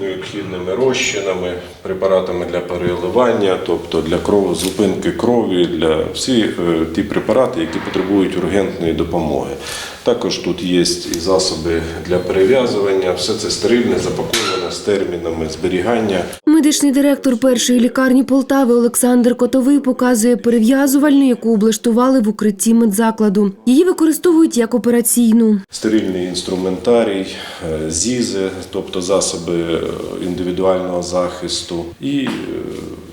необхідними розчинами, препаратами для переливання, тобто для зупинки крові, для всі е, ті препарати, які потребують ургентної допомоги. Також тут є і засоби для перев'язування, все це стерильне, запаковане з термінами зберігання. Медичний директор першої лікарні Полтави Олександр Котовий показує перев'язувальну, яку облаштували в укритті медзакладу. Її використовують як операційну. Стерильний інструментарій, е, ЗІЗи, тобто засоби е, індивідуального захисту, і е,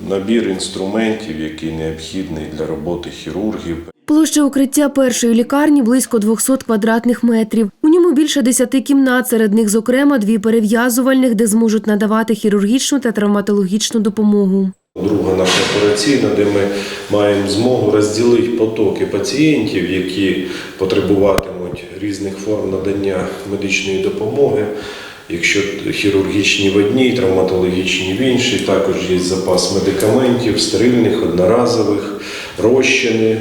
набір інструментів, який необхідний для роботи хірургів. Площа укриття першої лікарні близько 200 квадратних метрів. У ньому більше 10 кімнат, серед них, зокрема, дві перев'язувальних, де зможуть надавати хірургічну та травматологічну допомогу. Друга наша операційна, де ми маємо змогу розділити потоки пацієнтів, які потребуватимуть різних форм надання медичної допомоги. Якщо хірургічні в одній, травматологічні в іншій, також є запас медикаментів, стерильних, одноразових, розчини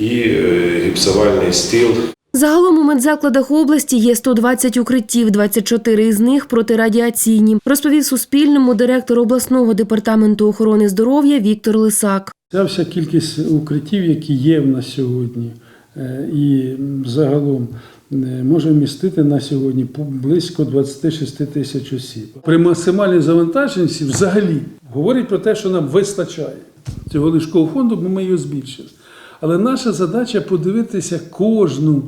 і е, гіпсовальний стіл. Загалом у медзакладах області є 120 укриттів, 24 із них протирадіаційні, розповів Суспільному директор обласного департаменту охорони здоров'я Віктор Лисак. Ця вся кількість укриттів, які є в нас сьогодні, е, і загалом е, може вмістити на сьогодні близько 26 тисяч осіб. При максимальній завантаженості взагалі говорить про те, що нам вистачає цього ліжкового фонду, бо ми його збільшили. Але наша задача подивитися кожну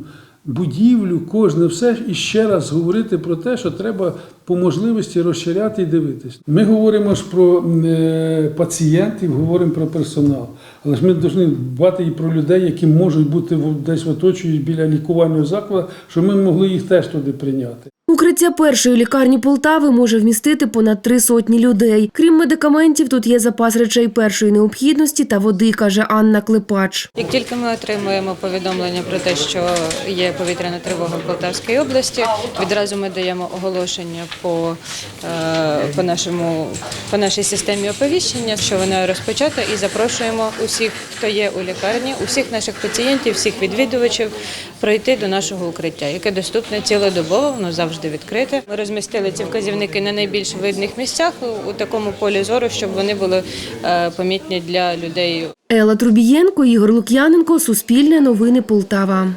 будівлю, кожне все і ще раз говорити про те, що треба по можливості розширяти і дивитись. Ми говоримо ж про е, пацієнтів, говоримо про персонал. Але ж ми повинні дбати і про людей, які можуть бути десь оточують біля лікувального закладу, щоб ми могли їх теж туди прийняти. Укриття першої лікарні Полтави може вмістити понад три сотні людей. Крім медикаментів, тут є запас речей першої необхідності та води, каже Анна Клепач. Як тільки ми отримуємо повідомлення про те, що є повітряна тривога в Полтавській області, відразу ми даємо оголошення по, е, по, нашому, по нашій системі оповіщення, що вона розпочата, і запрошуємо усіх, хто є у лікарні, усіх наших пацієнтів, всіх відвідувачів пройти до нашого укриття, яке доступне цілодобово, воно завжди відкрите. Ми розмістили ці вказівники на найбільш видних місцях у- у такому полі зору, щоб вони були е, помітні для людей Ела Трубієнко, Ігор Лук'яненко, Суспільне новини Полтава.